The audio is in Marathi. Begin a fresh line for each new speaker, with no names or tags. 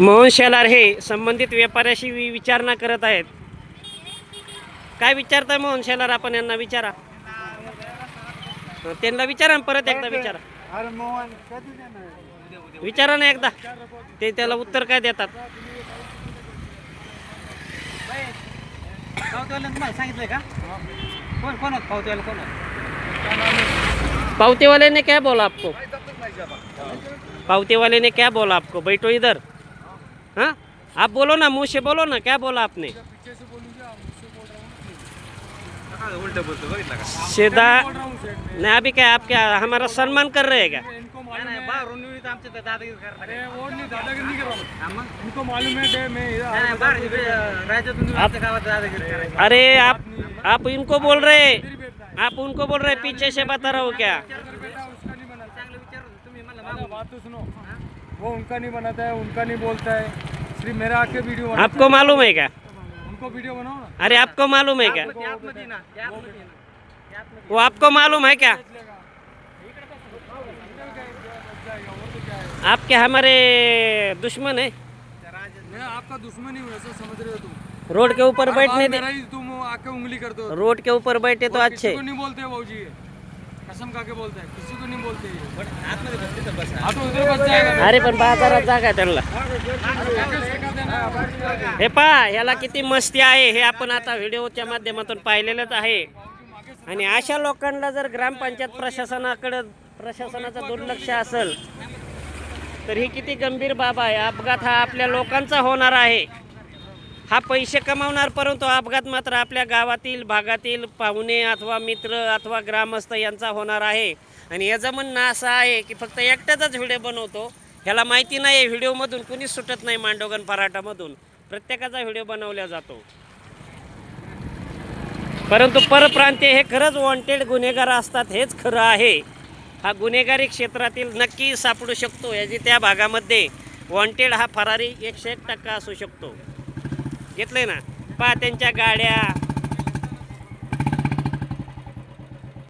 मोहन शेलार हे संबंधित व्यापाऱ्याशी विचारणा करत आहेत. काय विचारताय मोहन शेलार? आपण यांना विचारा. त्यांना विचारा परत एकदा विचारा. विचारा ना एकदा. ते त्याला उत्तर काय देतात?
पावतीवाल्यानं सांगितलंय का कोण कोण होत पावतीवाला कोण होत
पावती वाले ने क्या बोला आपको? पावती वाले ने क्या बोला आपको? बैठो इधर. हाँ? आप बोलो ना, मुँह से बोलो ना, क्या बोला आपने? सीधा नहीं, अभी क्या, आप क्या, हमारा सम्मान कर रहे क्या? अरे, आप आप इनको बोल रहे आप उनको बोल रहे पीछे से बता रहा हो क्या?
वो उनका नहीं बनाता है उनका नहीं बोलता है। सिर्फ़ मेरा आके वीडियो बनाता
आपको मालूम है क्या?
उनको वीडियो बनाओ ना।
अरे आपको मालूम है क्या. वो आपको मालूम है क्या? आप क्या हमारे दुश्मन है।
मैं आपका दुश्मन ही हूँ ऐसा समझ रहे हो तुम।
रोड के ऊपर बैठने दे।
मेरा ही तुम आके उंगली करते हो।
रोड के ऊपर बैठे तो अच्छे।
नहीं बोलते भाजी कसम खा के बोलते हैं किसी को नहीं बोलते ये।
बस, तिथं बस.
हाँ। तो उधर बच जाएगा।
अरे पण बाजारात जागा आहे त्यांना. हे पहा ह्याला किती मस्ती आहे हे आपण आता व्हिडिओच्या माध्यमातून पाहिलेलंच आहे. आणि अशा लोकांना जर ग्रामपंचायत प्रशासनाकडं प्रशासनाचं दुर्लक्ष असेल तर ही किती गंभीर बाब आहे. अपघात हा आपल्या लोकांचा होणार आहे. हा पैसे कमावणार परंतु अपघात मात्र आपल्या गावातील भागातील पाहुणे अथवा मित्र अथवा ग्रामस्थ यांचा होणार आहे. आणि याचं म्हणणं असं आहे की फक्त एकट्याचाच व्हिडिओ बनवतो. ह्याला माहिती नाही आहे व्हिडिओमधून कुणीच सुटत नाही मांडोगन पराठामधून. प्रत्येकाचा व्हिडिओ बनवला जातो. परंतु परप्रांतीय हे खरंच वॉन्टेड गुन्हेगार असतात हेच खरं आहे. हा गुन्हेगारी क्षेत्रातील नक्की सापडू शकतो याची त्या भागामध्ये वॉन्टेड हा फरारी एकशे एक टक्का असू शकतो. घेतलंय ना. पहा त्यांच्या गाड्या.